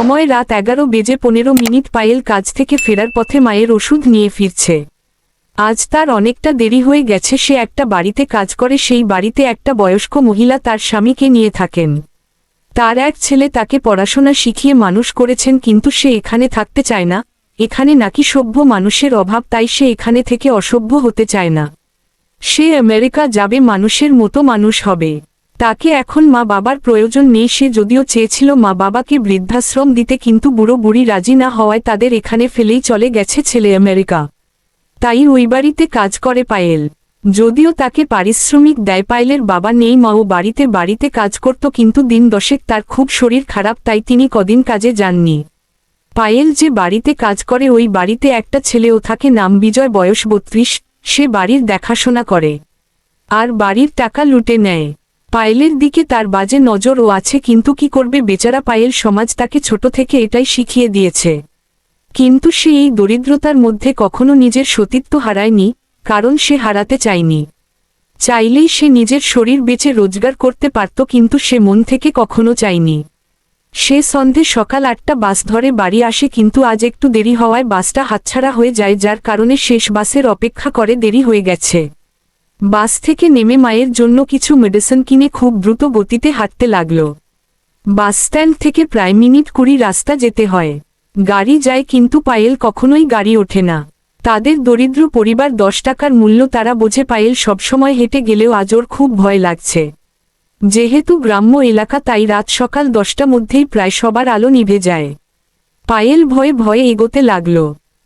সময় রাত এগারো বেজে পনেরো মিনিট পায়েল কাজ থেকে ফেরার পথে মায়ের ওষুধ নিয়ে ফিরছে। আজ তার অনেকটা দেরি হয়ে গেছে, সে একটা বাড়িতে কাজ করে, সেই বাড়িতে একটা বয়স্ক মহিলা তার স্বামীকে নিয়ে থাকেন। তার এক ছেলে তাকে পড়াশোনা শিখিয়ে মানুষ করেছেন, কিন্তু সে এখানে থাকতে চায় না। এখানে নাকি সভ্য মানুষের অভাব, তাই সে এখানে থেকে অসভ্য হতে চায় না। সে আমেরিকা যাবে, মানুষের মতো মানুষ হবে। তাকে এখন মা বাবার প্রয়োজন নেই, সে যদিও চেয়েছিল মা বাবাকে বৃদ্ধাশ্রম দিতে, কিন্তু বুড়ো বুড়ি রাজি না হওয়ায় তাদের এখানে ফেলেই চলে গেছে ছেলে আমেরিকা। তাই ওই বাড়িতে কাজ করে পায়েল। যদিও তাকে পারিশ্রমিক দেয়, পায়েলের বাবা নেই, মা ও বাড়িতে বাড়িতে কাজ করত, কিন্তু দিন দশেক তার খুব শরীর খারাপ, তাই তিনি কদিন কাজে যাননি। পায়েল যে বাড়িতে কাজ করে, ওই বাড়িতে একটা ছেলেও থাকে, নাম বিজয়, বয়স বত্রিশ, সে বাড়ির দেখাশোনা করে। আর বাড়ির টাকা লুটে নেয়। পায়েলের দিকে তার বাজে নজরও আছে, কিন্তু কি করবে বেচারা পায়েল সমাজ তাকে ছোট থেকে এটাই শিখিয়ে দিয়েছে। কিন্তু সে এই দরিদ্রতার মধ্যে কখনো নিজের সতীত্ব হারায়নি, কারণ সে হারাতে চায়নি। চাইলেই সে নিজের শরীর বেচে রোজগার করতে পারত, কিন্তু সে মন থেকে কখনো চায়নি। সে সন্ধে সকাল আটটা বাস ধরে বাড়ি আসে, কিন্তু আজ একটু দেরি হওয়ায় বাসটা হাতছাড়া হয়ে যায়, যার কারণে শেষ বাসের অপেক্ষা করে দেরি হয়ে গেছে। বাস থেকে নেমে মায়ের জন্য কিছু মেডিসিন কিনে খুব দ্রুত গতিতে হাঁটতে লাগল। বাস স্ট্যান্ড থেকে প্রায় মিনিট কুড়ি রাস্তা যেতে হয়। গাড়ি যায় কিন্তু পায়েল কখনোই গাড়ি ওঠে না। তাদের দরিদ্র পরিবার দশ টাকার মূল্য তারা বোঝে পায়েল সবসময় হেঁটে গেলেও আজ ওর খুব ভয় লাগছে। যেহেতু গ্রাম্য এলাকা তাই রাত সকাল দশটা মধ্যেই প্রায় সবার আলো নিভে যায়। পায়েল ভয়ে ভয়ে এগোতে লাগল।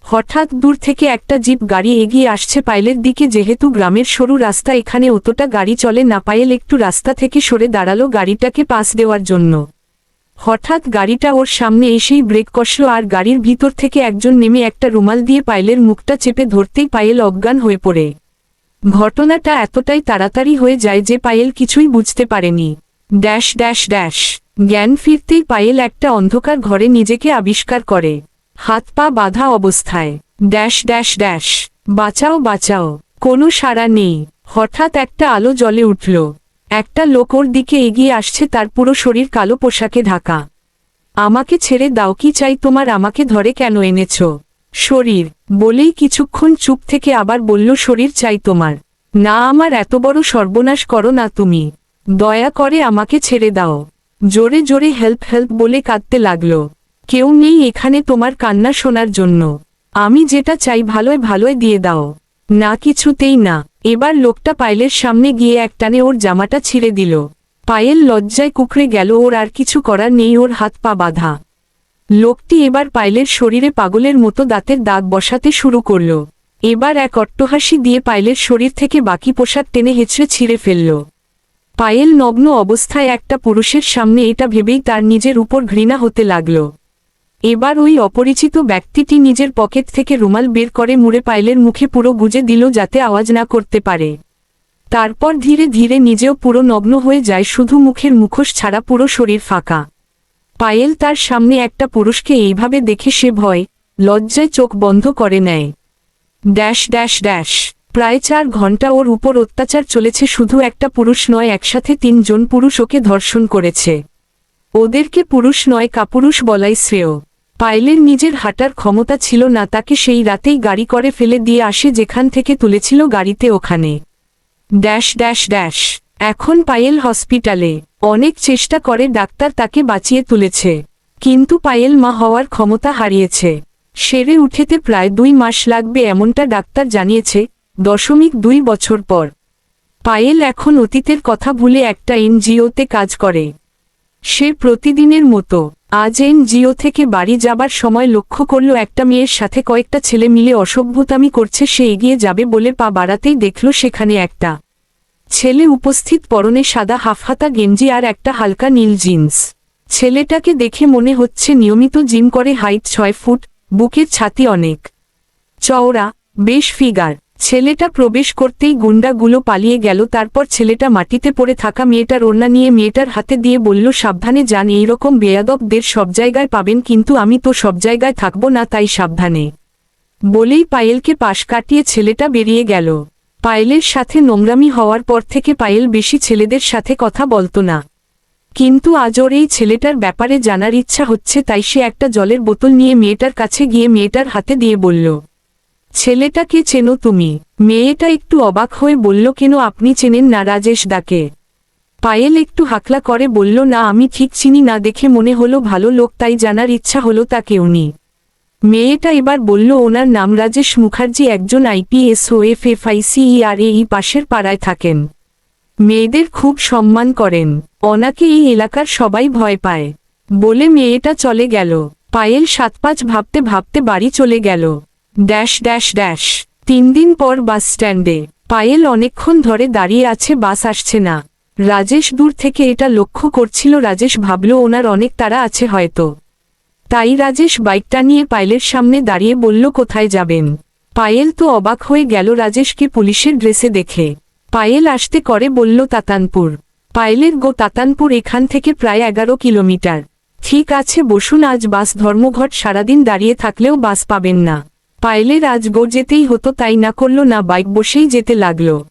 হঠাৎ দূর থেকে একটা জিপ গাড়ি এগিয়ে আসছে পায়েলের দিকে, যেহেতু গ্রামের সরু রাস্তা এখানে অতটা গাড়ি চলে না, পায়েল একটু রাস্তা থেকে সরে দাঁড়াল গাড়িটাকে পাস দেওয়ার জন্য। হঠাৎ গাড়িটা ওর সামনে এসেই ব্রেক কষল আর গাড়ির ভিতর থেকে একজন নেমে একটা রুমাল দিয়ে পায়েলের মুখটা চেপে ধরতেই পায়েল অজ্ঞান হয়ে পড়ে। ঘটনাটা এতটাই তাড়াতাড়ি হয়ে যায় যে পায়েল কিছুই বুঝতে পারেনি। Dash dash dash. জ্ঞান ফিরতেই পায়েল একটা অন্ধকার ঘরে নিজেকে আবিষ্কার করে। হাত পা বাঁধা অবস্থায়। Dash dash dash. বাঁচাও বাঁচাও। কোনো সাড়া নেই। হঠাৎ একটা আলো জ্বলে উঠল। একটা লোক ওর দিকে এগিয়ে আসছে, তার পুরো শরীর কালো পোশাকে ঢাকা। আমাকে ছেড়ে দাও, কি চাই তোমার? আমাকে ধরে কেন এনেছ? শরীর। বলেই কিছুক্ষণ চুপ থেকে আবার বলল, শরীর চাই তোমার। না আমার, এত বড় সর্বনাশ করো না তুমি। দয়া করে আমাকে ছেড়ে দাও। জোরে জোরে হেল্প হেল্প বলে কাঁদতে লাগল। কেউ নেই এখানে তোমার কান্না শোনার জন্য। আমি যেটা চাই ভালোয় ভালোয় দিয়ে দাও। না, কিছুতেই না। এবার লোকটা পায়েলের সামনে গিয়ে একটানে ওর জামাটা ছিঁড়ে দিল। পায়েল লজ্জায় কুকড়ে গেল, ওর আর কিছু করার নেই, ওর হাত পা বাঁধা। লোকটি এবার পায়েলের শরীরে পাগলের মতো দাঁতের দাগ বসাতে শুরু করল। এবার এক অট্টহাসি দিয়ে পায়েলের শরীর থেকে বাকি পোশাক টেনে হেঁচড়ে ছিঁড়ে ফেলল। পায়েল নগ্ন অবস্থায় একটা পুরুষের সামনে এটা ভেবেই তার নিজের উপর ঘৃণা হতে লাগল। এবার ওই অপরিচিত ব্যক্তিটি নিজের পকেট থেকে রুমাল বের করে মুড়ে পায়েলের মুখে পুরো গুজে দিল যাতে আওয়াজ না করতে পারে। তারপর ধীরে ধীরে নিজেও পুরো নগ্ন হয়ে যায় শুধু মুখের মুখোশ ছাড়া পুরো শরীর ফাঁকা। পায়েল তার সামনে একটা পুরুষকে এইভাবে দেখে সে ভয়, লজ্জায় চোখ বন্ধ করে নেয়। Dash dash dash. প্রায় চার ঘণ্টা ওর উপর অত্যাচার চলেছে শুধু একটা পুরুষ নয়, একসাথে তিনজন পুরুষ ওকে ধর্ষণ করেছে। ওদেরকে পুরুষ নয়, কাপুরুষ বলাই শ্রেয়। পায়েলের নিজের হাঁটার ক্ষমতা ছিল না, তাকে সেই রাতেই গাড়ি করে ফেলে দিয়ে আসে যেখান থেকে তুলেছিল গাড়িতে ওখানে। Dash dash dash. এখন পায়েল হসপিটালে। অনেক চেষ্টা করে ডাক্তার তাকে বাঁচিয়ে তুলেছে। কিন্তু পায়েল মা হওয়ার ক্ষমতা হারিয়েছে। সেরে উঠেতে প্রায় দুই মাস লাগবে এমনটা ডাক্তার জানিয়েছে দশমিক দুই বছর পর। পায়েল এখন অতীতের কথা ভুলে একটা এনজিওতে কাজ করে। সে প্রতিদিনের মতো আজ এনজিও থেকে বাড়ি যাবার সময় লক্ষ্য করল একটা মেয়ের সাথে কয়েকটা ছেলে মিলে অসভ্যতামি করছে, সে এগিয়ে যাবে বলে পা বাড়াতেই দেখল সেখানে একটা ছেলে উপস্থিত, পরনে সাদা হাফহাতা গেঞ্জি আর একটা হালকা নীল জিন্স। ছেলেটাকে দেখে মনে হচ্ছে নিয়মিত জিম করে, হাইট ছয় ফুট, বুকের ছাতি অনেক। চওড়া, বেশ ফিগার। ছেলেটা প্রবেশ করতেই গুন্ডাগুলো পালিয়ে গেল, তারপর ছেলেটা মাটিতে পড়ে থাকা মেয়েটার ওড়না নিয়ে মেয়েটার হাতে দিয়ে বলল, সাবধানে যান, এইরকম বেয়াদবদের সব জায়গায় পাবেন, কিন্তু আমি তো সব জায়গায় থাকব না, তাই সাবধানে। বলেই পায়েলকে পাশ কাটিয়ে ছেলেটা বেরিয়ে গেল। পায়েলের সাথে নোংরামি হওয়ার পর থেকে পায়েল বেশি ছেলেদের সাথে কথা বলতো না। কিন্তু আজ ওর এই ছেলেটার ব্যাপারে জানার ইচ্ছা হচ্ছে, তাই সে একটা জলের বোতল নিয়ে মেয়েটার কাছে গিয়ে মেয়েটার হাতে দিয়ে বলল ছেলেটাকে চেনো তুমি। মেয়েটা একটু অবাক হয়ে বলল, কেন আপনি চেনেন না রাজেশ দাকে? পায়েল একটু হাকলা করে বলল, না, আমি ঠিক চিনি না, দেখে মনে হলো ভালো লোক, তাই জানার ইচ্ছা হলো তাকে উনি। মেয়েটা এবার বলল, ওনার নাম রাজেশ মুখার্জি, একজন আইপিএস ও এফ এফ আর এই পাশের পাড়ায় থাকেন। মেয়েদের খুব সম্মান করেন। অনাকে এই এলাকার সবাই ভয় পায়। বলে মেয়েটা চলে গেল। পায়েল সাত পাঁচ ভাবতে ভাবতে বাড়ি চলে গেল। Dash dash dash. তিন দিন পর বাস স্ট্যান্ডে। পায়েল অনেকক্ষণ ধরে দাঁড়িয়ে আছে, বাস আসছে না। রাজেশ দূর থেকে এটা লক্ষ্য করছিল, রাজেশ ভাবল ওনার অনেক তারা আছে হয়তো। তাই রাজেশ বাইকটা নিয়ে পায়েলের সামনে দাঁড়িয়ে বলল, কোথায় যাবেন? পায়েল তো অবাক হয়ে গেল, রাজেশকে পুলিশের ড্রেসে দেখে। পায়েল আসতে করে বলল, তাতানপুর। পায়েলের গো, তাতানপুর এখান থেকে প্রায় এগারো কিলোমিটার। ঠিক আছে, বসুন, আজ বাস ধর্মঘট সারাদিন দাঁড়িয়ে থাকলেও বাস পাবেন না। পায়েলের আজ গো যেতেই হতো, তাই না করল না বাইক বসেই যেতে লাগল।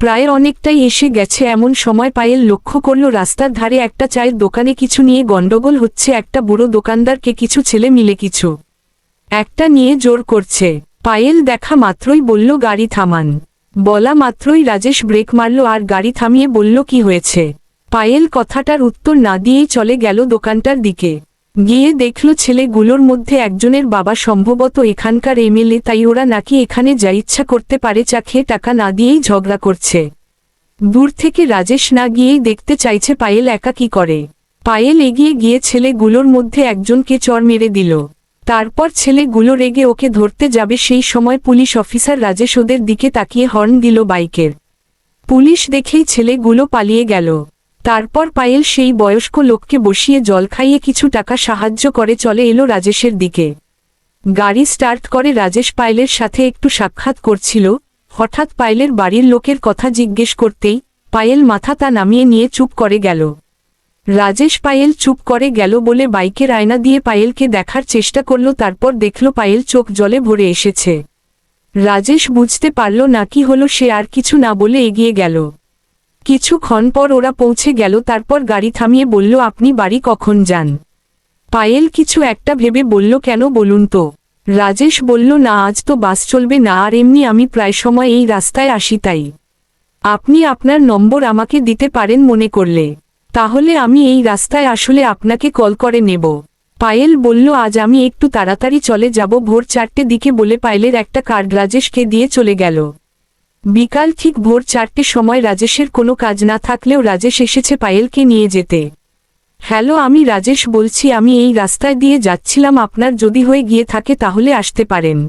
প্রায় অনেকটাই এসে গেছে, এমন সময় পায়েল লক্ষ্য করল, রাস্তার ধারে একটা চায়ের দোকানে কিছু নিয়ে গন্ডগোল হচ্ছে, একটা বুড়ো দোকানদারকে কিছু ছেলে মিলে কিছু। একটা নিয়ে জোর করছে। পায়েল দেখা মাত্রই বলল, গাড়ি থামান। বলা মাত্রই রাজেশ ব্রেক মারল, আর গাড়ি থামিয়ে বলল, কি হয়েছে? পায়েল কথাটার উত্তর না দিয়েই চলে গেল দোকানটার দিকে। গিয়ে দেখল ছেলেগুলোর মধ্যে একজনের বাবা সম্ভবত এখানকার এমএলএ, তাই ওরা নাকি এখানে যা ইচ্ছা করতে পারে চা খেয়ে টাকা না দিয়েই ঝগড়া করছে। দূর থেকে রাজেশ না গিয়েই দেখতে চাইছে পায়েল একা কি করে। পায়েল এগিয়ে গিয়ে ছেলেগুলোর মধ্যে একজনকে চর মেরে দিল। তারপর ছেলেগুলো রেগে ওকে ধরতে যাবে, সেই সময় পুলিশ অফিসার রাজেশ ওদের দিকে তাকিয়ে হর্ন দিল বাইকের। পুলিশ দেখেই ছেলেগুলো পালিয়ে গেল। তারপর পায়েল সেই বয়স্ক লোককে বসিয়ে জল খাইয়ে কিছু টাকা সাহায্য করে চলে এলো রাজেশের দিকে। গাড়ি স্টার্ট করে রাজেশ পায়েলের সাথে একটু সাক্ষাৎ করছিল। হঠাৎ পায়েলের বাড়ির লোকের কথা জিজ্ঞেস করতেই পায়েল মাথা তা নামিয়ে নিয়ে চুপ করে গেল। রাজেশ পায়েল চুপ করে গেল বলে বাইকের আয়না দিয়ে পায়েলকে দেখার চেষ্টা করল তারপর দেখল পায়েল চোখ জলে ভরে এসেছে। রাজেশ বুঝতে পারল না কি হলো সে আর কিছু না বলে এগিয়ে গেল। কিছুক্ষণ পর ওরা পৌঁছে গেল, তারপর গাড়ি থামিয়ে বলল, আপনি বাড়ি কখন যান? পায়েল কিছু একটা ভেবে বলল, কেন বলুন তো? রাজেশ বলল, না, আজ তো বাস চলবে না, আর এমনি আমি প্রায় সময় এই রাস্তায় আসি তাই। আপনি আপনার নম্বর আমাকে দিতে পারেন মনে করলে। তাহলে আমি এই রাস্তায় আসলে আপনাকে কল করে নেব। পায়েল বলল, আজ আমি একটু তাড়াতাড়ি চলে যাব, ভোর চারটে দিকে বলে পায়েলের একটা কার্ড রাজেশকে দিয়ে চলে গেল। বিকাল ঠিক ভোর চারটে সময় রাজেশের কোনো কাজ না থাকলেও রাজেশ এসেছে পায়েলকে নিয়ে যেতে। হ্যালো, আমি রাজেশ বলছি, আমি এই রাস্তায় দিয়ে যাচ্ছিলাম, আপনার যদি হয়ে গিয়ে থাকে তাহলে আসতে পারেন।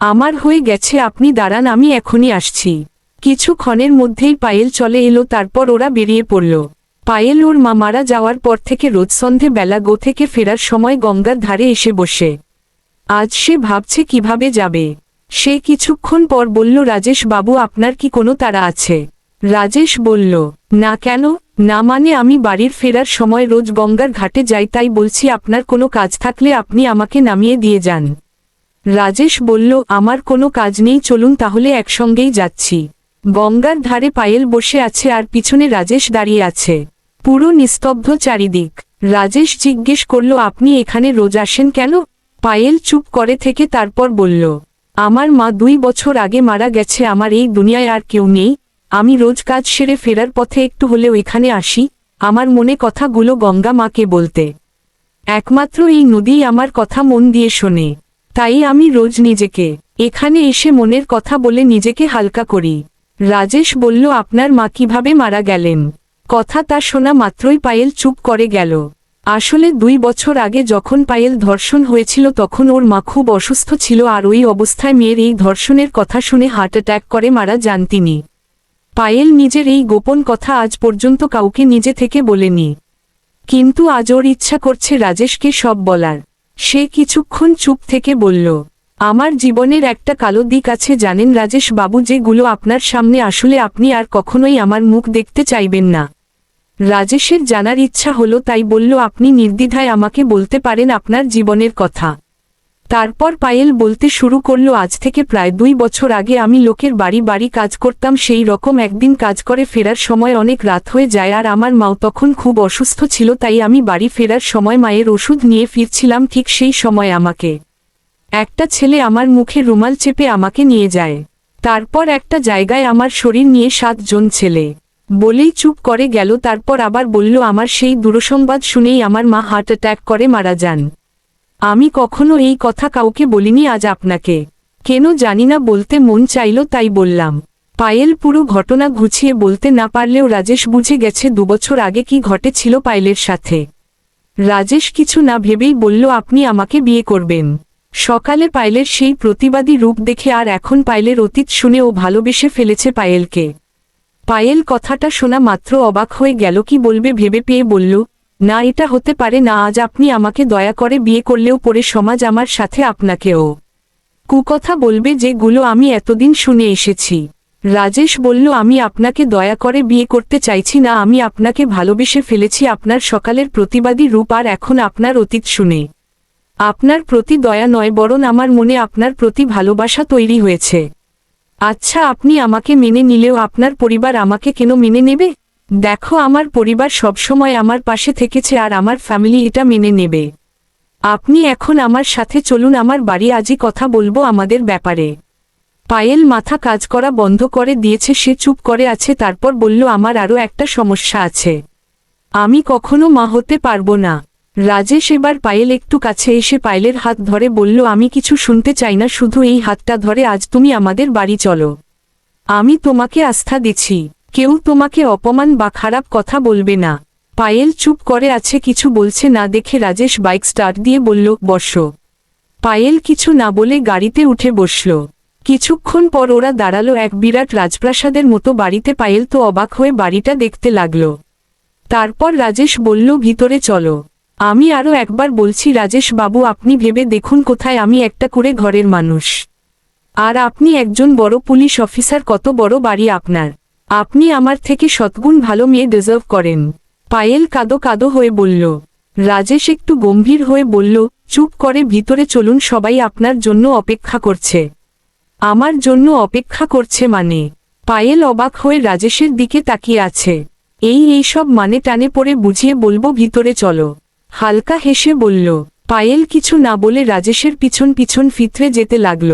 আমার হয়ে গেছে, আপনি দাঁড়ান, আমি এখনই আসছি। কিছুক্ষণের মধ্যেই পায়েল চলে এলো, তারপর ওরা বেরিয়ে পড়ল। পায়েল ওর মা মারা যাওয়ার পর থেকে রোজ সন্ধে বেলা গো থেকে ফেরার সময় গঙ্গার ধারে এসে বসে। আজ সে ভাবছে কীভাবে যাবে। সে কিছুক্ষণ পর বলল, রাজেশ বাবু, আপনার কি কোনো তারা আছে? রাজেশ বলল, না কেন? না মানে আমি বাড়ির ফেরার সময় রোজ গঙ্গার ঘাটে যাই, তাই বলছি আপনার কোনো কাজ থাকলে আপনি আমাকে নামিয়ে দিয়ে যান। রাজেশ বলল, আমার কোনো কাজ নেই, চলুন তাহলে একসঙ্গেই যাচ্ছি। গঙ্গার ধারে পায়েল বসে আছে আর পিছনে রাজেশ দাঁড়িয়ে আছে। পুরো নিস্তব্ধ চারিদিক। রাজেশ জিজ্ঞেস করল, আপনি এখানে রোজ আসেন কেন? পায়েল চুপ করে থেকে তারপর বলল আমার মা দুই বছর আগে মারা গেছে, আমার এই দুনিয়ায় আর কেউ নেই। আমি রোজ কাজ সেরে ফেরার পথে একটু হলেও এখানে আসি। আমার মনে কথাগুলো গঙ্গা মাকে বলতে। একমাত্র এই নদীই আমার কথা মন দিয়ে শোনে। তাই আমি রোজ নিজেকে, এখানে এসে মনের কথা বলে নিজেকে হালকা করি। রাজেশ বলল, আপনার মা কীভাবে মারা গেলেন? কথা তা শোনা মাত্রই পায়েল চুপ করে গেল। আসলে দুই বছর আগে যখন পায়েল ধর্ষণ হয়েছিল তখন ওর মা খুব অসুস্থ ছিল আর ওই অবস্থায় মেয়ের এই ধর্ষণের কথা শুনে হার্ট অ্যাট্যাক করে মারা যান তিনি। পায়েল নিজের এই গোপন কথা আজ পর্যন্ত কাউকে নিজে থেকে বলেনি। কিন্তু আজ ওর ইচ্ছা করছে রাজেশকে সব বলার। সে কিছুক্ষণ চুপ থেকে বলল, আমার জীবনের একটা কালো দিক আছে, জানেন রাজেশ বাবু, যেগুলো আপনার সামনে আসলে আপনি আর কখনোই আমার মুখ দেখতে চাইবেন না। রাজেশের জানার ইচ্ছা হলো তাই বলল, আপনি নির্দ্বিধায় আমাকে বলতে পারেন আপনার জীবনের কথা। তারপর পায়েল বলতে শুরু করল, আজ থেকে প্রায় দুই বছর আগে আমি লোকের বাড়ি বাড়ি কাজ করতাম, সেই রকম একদিন কাজ করে ফেরার সময় অনেক রাত হয়ে যায় আর আমার মাও তখন খুব অসুস্থ ছিল, তাই আমি বাড়ি ফেরার সময় মায়ের ওষুধ নিয়ে ফিরছিলাম ঠিক সেই সময় আমাকে। একটা ছেলে আমার মুখে রুমাল চেপে আমাকে নিয়ে যায়। তারপর একটা জায়গায় আমার শরীর নিয়ে সাতজন ছেলে। বলেই চুপ করে গেল, তারপর আবার বলল, আমার সেই দুরসংবাদ শুনেই আমার মা হার্ট অ্যাটাক করে, মারা যান। আমি কখনো এই কথা কাউকে বলিনি, আজ আপনাকে। কেন জানি না, বলতে মন চাইল, তাই বললাম। পায়েল পুরো ঘটনা গুছিয়ে বলতে না পারলেও রাজেশ বুঝে গেছে, দুবছর আগে কি ঘটেছিল পায়েলের সাথে। রাজেশ কিছু না ভেবেই বলল, আপনি আমাকে বিয়ে করবেন। সকালে পায়েলের সেই প্রতিবাদী রূপ দেখে আর এখন পায়েলের অতীত শুনে ও ভালোবেসে ফেলেছে পায়েলকে। পায়েল কথাটা শোনা মাত্র অবাক হয়ে গেল, কি বলবে ভেবে পেয়ে বলল, না, এটা হতে পারে না, আজ আপনি আমাকে দয়া করে বিয়ে করলেও পরে সমাজ আমার সাথে আপনাকেও। কুকথা বলবে যেগুলো আমি এতদিন শুনে এসেছি। রাজেশ বলল, আমি আপনাকে দয়া করে বিয়ে করতে চাইছি না, আমি আপনাকে ভালোবেসে ফেলেছি, আপনার সকালের প্রতিবাদী রূপ আর এখন আপনার অতীত শুনে। আপনার প্রতি দয়া নয়, বরং আমার মনে আপনার প্রতি ভালোবাসা তৈরি হয়েছে। আচ্ছা আপনি আমাকে মেনে নিলেও আপনার পরিবার আমাকে কেন মেনে নেবে? দেখো, আমার পরিবার সবসময় আমার পাশে থেকেছে আর আমার ফ্যামিলি এটা মেনে নেবে। আপনি এখন আমার সাথে চলুন, আমার বাড়ি আজই কথা বলব আমাদের ব্যাপারে। পায়েল মাথা কাজ করা বন্ধ করে দিয়েছে, সে চুপ করে আছে, তারপর বলল, আমার আরও একটা সমস্যা আছে। আমি কখনো মা হতে পারব না। রাজেশ এবার পায়েল একটু কাছে এসে পায়েলের হাত ধরে বলল, আমি কিছু শুনতে চাই না, শুধু এই হাতটা ধরে আজ তুমি আমাদের বাড়ি চলো। আমি তোমাকে আস্থা দিচ্ছি। কেউ তোমাকে অপমান বা খারাপ কথা বলবে না পায়েল চুপ করে আছে, কিছু বলছে না দেখে রাজেশ বাইক স্টার্ট দিয়ে বলল, বসো পায়েল কিছু না বলে গাড়িতে উঠে বসল। কিছুক্ষণ পর ওরা দাঁড়াল এক বিরাট রাজপ্রাসাদের মতো বাড়িতে। পায়েল তো অবাক হয়ে বাড়িটা দেখতে লাগল। তারপর রাজেশ বলল, ভিতরে চলো। আমি আরও একবার বলছি, রাজেশ বাবু, আপনি ভেবে দেখুন কোথায় আমি একটা করে ঘরের মানুষ। আর আপনি একজন বড় পুলিশ অফিসার, কত বড় বাড়ি আপনার। আপনি আমার থেকে সৎগুণ ভালো মেয়ে ডিজার্ভ করেন। পায়েল কাদো কাদো হয়ে বলল। রাজেশ একটু গম্ভীর হয়ে বলল, চুপ করে ভিতরে চলুন, সবাই আপনার জন্য অপেক্ষা করছে। আমার জন্য অপেক্ষা করছে মানে। পায়েল অবাক হয়ে রাজেশের দিকে তাকিয়ে আছে। এই এই সব মানে টানে পড়ে বুঝিয়ে বলব, ভিতরে চলো। হালকা হেসে বলল, পায়েল কিছু না বলে রাজেশের পিছন পিছন ফিতরে যেতে লাগল।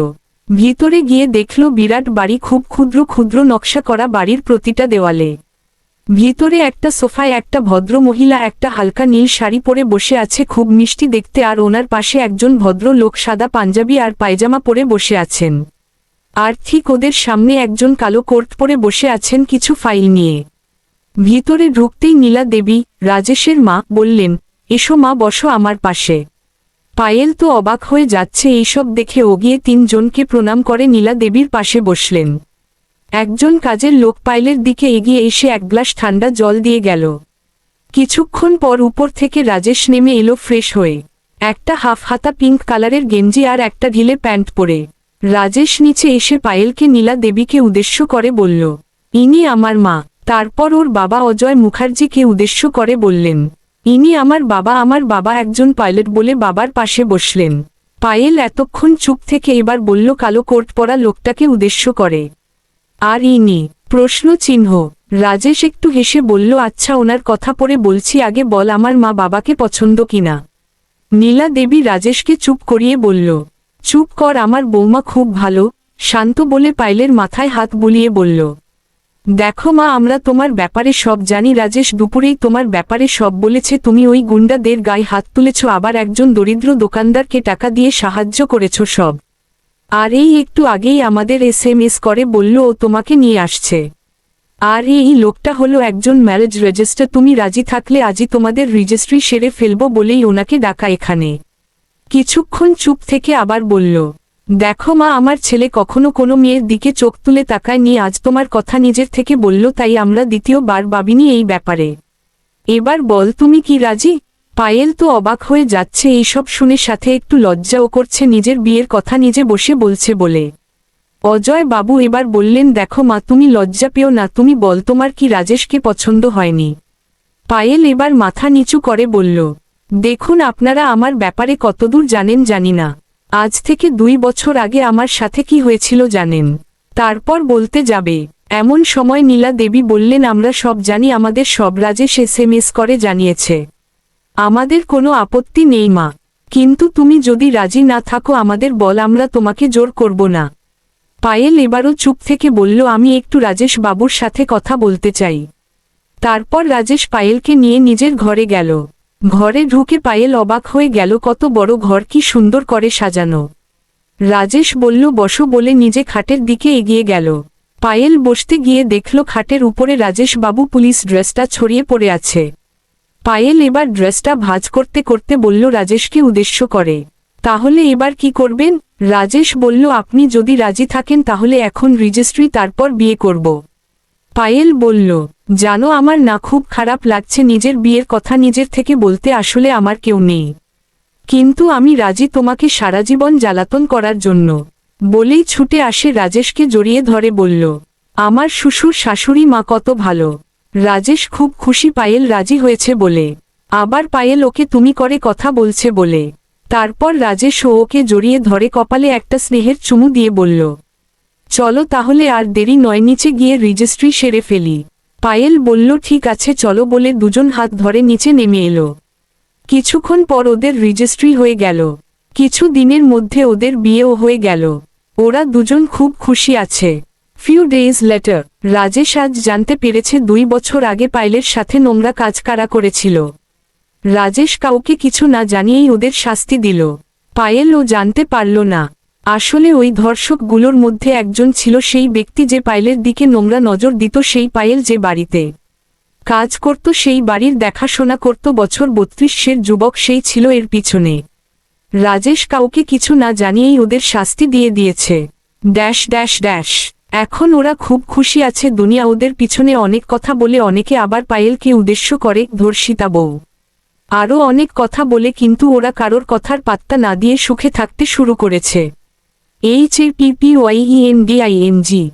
ভিতরে গিয়ে দেখল বিরাট বাড়ি খুব ক্ষুদ্র ক্ষুদ্র নকশা করা বাড়ির প্রতিটা দেওয়ালে। ভিতরে একটা সোফায় একটা ভদ্র মহিলা একটা হালকা নীল শাড়ি পরে বসে আছে, খুব মিষ্টি দেখতে, আর ওনার পাশে একজন ভদ্র লোক সাদা পাঞ্জাবি আর পায়জামা পরে বসে আছেন। আর ঠিক ওদের সামনে একজন কালো কোর্ট পরে বসে আছেন কিছু ফাইল নিয়ে। ভিতরে ঢুকতেই নীলা দেবী, রাজেশের মা, বললেন এসো মা, বসো আমার পাশে। পায়েল তো অবাক হয়ে যাচ্ছে, এইসব দেখে ওগিয়ে তিনজনকে প্রণাম করে নীলা দেবীর পাশে বসলেন। একজন কাজের লোক পায়েলের দিকে এগিয়ে এসে এক গ্লাস ঠান্ডা জল দিয়ে গেল। কিছুক্ষণ পর উপর থেকে রাজেশ নেমে এলো ফ্রেশ হয়ে। একটা হাফ হাতা পিঙ্ক কালারের গেঞ্জি আর একটা ঢিলে প্যান্ট পরে। রাজেশ নিচে এসে পায়েলকে নীলা দেবীকে উদ্দেশ্য করে বলল, ইনি আমার মা। তারপর ওর বাবা অজয় মুখার্জিকে উদ্দেশ্য করে বললেন ইনি আমার বাবা আমার বাবা একজন পাইলট বলে বাবার পাশে বসলেন। পায়েল এতক্ষণ চুপ থেকে এবার বলল, কালো কোট পরা লোকটাকে উদ্দেশ্য করে। আর ইনি, প্রশ্ন চিহ্ন, রাজেশ একটু হেসে বলল আচ্ছা ওনার কথা পরে বলছি, আগে বল, আমার মা বাবাকে পছন্দ কিনা? নীলা দেবী রাজেশকে চুপ করিয়ে বলল, চুপ কর, আমার বৌমা খুব ভালো। শান্ত বলে পাইলের মাথায় হাত বুলিয়ে বলল দেখো মা, আমরা তোমার ব্যাপারে সব জানি। রাজেশ দুপুরেই তোমার ব্যাপারে সব বলেছে। তুমি ওই গুন্ডাদের গায়ে হাত তুলেছ, আবার একজন দরিদ্র দোকানদারকে টাকা দিয়ে সাহায্য করেছ সব। আর এই একটু আগেই আমাদের এস করে বলল, ও তোমাকে নিয়ে আসছে। আর এই লোকটা হলো একজন ম্যারেজ রেজিস্টার তুমি রাজি থাকলে আজই তোমাদের রেজিস্ট্রি সেরে ফেলব বলেই ওনাকে ডাকা এখানে। কিছুক্ষণ চুপ থেকে আবার বলল দেখো মা, আমার ছেলে কখনো কোনো মেয়ের দিকে চোখ তুলে তাকায় নিয়ে আজ তোমার কথা নিজের থেকে বলল, তাই আমরা দ্বিতীয়বার ভাবিনি এই ব্যাপারে। এবার বল, তুমি কি রাজি? পায়েল তো অবাক হয়ে যাচ্ছে, এইসব শুনে সাথে একটু লজ্জাও করছে, নিজের বিয়ের কথা নিজে বসে বলছে বলে। অজয় বাবু এবার বললেন, দেখো মা, তুমি লজ্জা পেও না, তুমি বল, তোমার কি রাজেশকে পছন্দ হয়নি? পায়েল এবার মাথা নিচু করে বলল, দেখুন, আপনারা আমার ব্যাপারে কতদূর জানেন জানি না। আজ থেকে দুই বছর আগে আমার সাথে কি হয়েছিল জানেন? তারপর বলতে যাবে। এমন সময় নীলা দেবী বললেন, আমরা সব জানি, আমাদের সব রাজেশ এস এম এস করে জানিয়েছে। আমাদের কোনো আপত্তি নেই মা। কিন্তু তুমি যদি রাজি না থাকো, আমাদের বল, আমরা তোমাকে জোর করব না। পায়েল এবারও চুপ থেকে বলল, আমি একটু রাজেশ বাবুর সাথে কথা বলতে চাই। তারপর রাজেশ পায়েলকে নিয়ে নিজের ঘরে গেল। ঘরে ঢুকে পায়েল অবাক হয়ে গেল, কত বড় ঘর, কি সুন্দর করে সাজানো। রাজেশ বলল, বসো, বলে নিজে খাটের দিকে এগিয়ে গেল। পায়েল বসতে গিয়ে দেখল, খাটের উপরে রাজেশ বাবু পুলিশ ড্রেসটা ছড়িয়ে পড়ে আছে। পায়েল এবার ড্রেসটা ভাজ করতে করতে বলল, রাজেশকে উদ্দেশ্য করে। তাহলে এবার কি করবেন? রাজেশ বলল, আপনি যদি রাজি থাকেন, তাহলে এখন রেজিস্ট্রি, তারপর বিয়ে করব। পায়েল বলল জানো আমার না খুব খারাপ লাগছে নিজের বিয়ের কথা নিজের থেকে বলতে আসলে আমার কেউ নেই। কিন্তু আমি রাজি তোমাকে সারা জীবন জ্বালাতন করার জন্য। বলেই ছুটে আসে রাজেশকে জড়িয়ে ধরে বলল, আমার শ্বশুর শাশুড়ি মা কত ভালো। রাজেশ খুব খুশি পায়েল রাজি হয়েছে বলে। আবার পায়েল ওকে তুমি করে কথা বলছে বলে। তারপর রাজেশ ওকে জড়িয়ে ধরে কপালে একটা স্নেহের চুমু দিয়ে বলল, চলো তাহলে আর দেরি নয়, নিচে গিয়ে রেজিস্ট্রি সেরে ফেলি। পায়েল বলল, ঠিক আছে, চলো বলে দুজন হাত ধরে নিচে নেমে এলো। কিছুক্ষণ পর ওদের রেজিস্ট্রি হয়ে গেল। কিছু দিনের মধ্যে ওদের বিয়েও হয়ে গেল। ওরা দুজন খুব খুশি আছে। ফিউ ডেজ লেটার রাজেশ আজ জানতে পেরেছে দুই বছর আগে পাইলের সাথে নোংরা কাজ কারা করেছিল। রাজেশ কাউকে কিছু না জানিয়েই ওদের শাস্তি দিল। পায়েল ও জানতে পারল না। আসলে ওই ধর্ষকগুলোর মধ্যে একজন ছিল সেই ব্যক্তি যে পায়েলের দিকে নোংরা নজর দিত সেই পায়েল যে বাড়িতে কাজ করত, সেই বাড়ির দেখাশোনা করত, বছর বত্রিশের যুবক সেই ছিল এর পিছনে। রাজেশ কাউকে কিছু না জানিয়েই ওদের শাস্তি দিয়ে দিয়েছে। Dash dash dash. এখন ওরা খুব খুশি আছে, দুনিয়া ওদের পিছনে অনেক কথা বলে অনেকে আবার পায়েলকে উদ্দেশ্য করে, ধর্ষিতা বউ। আরও অনেক কথা বলে কিন্তু ওরা কারোর কথার পাত্তা না দিয়ে সুখে থাকতে শুরু করেছে। H A P P Y E N D I N G.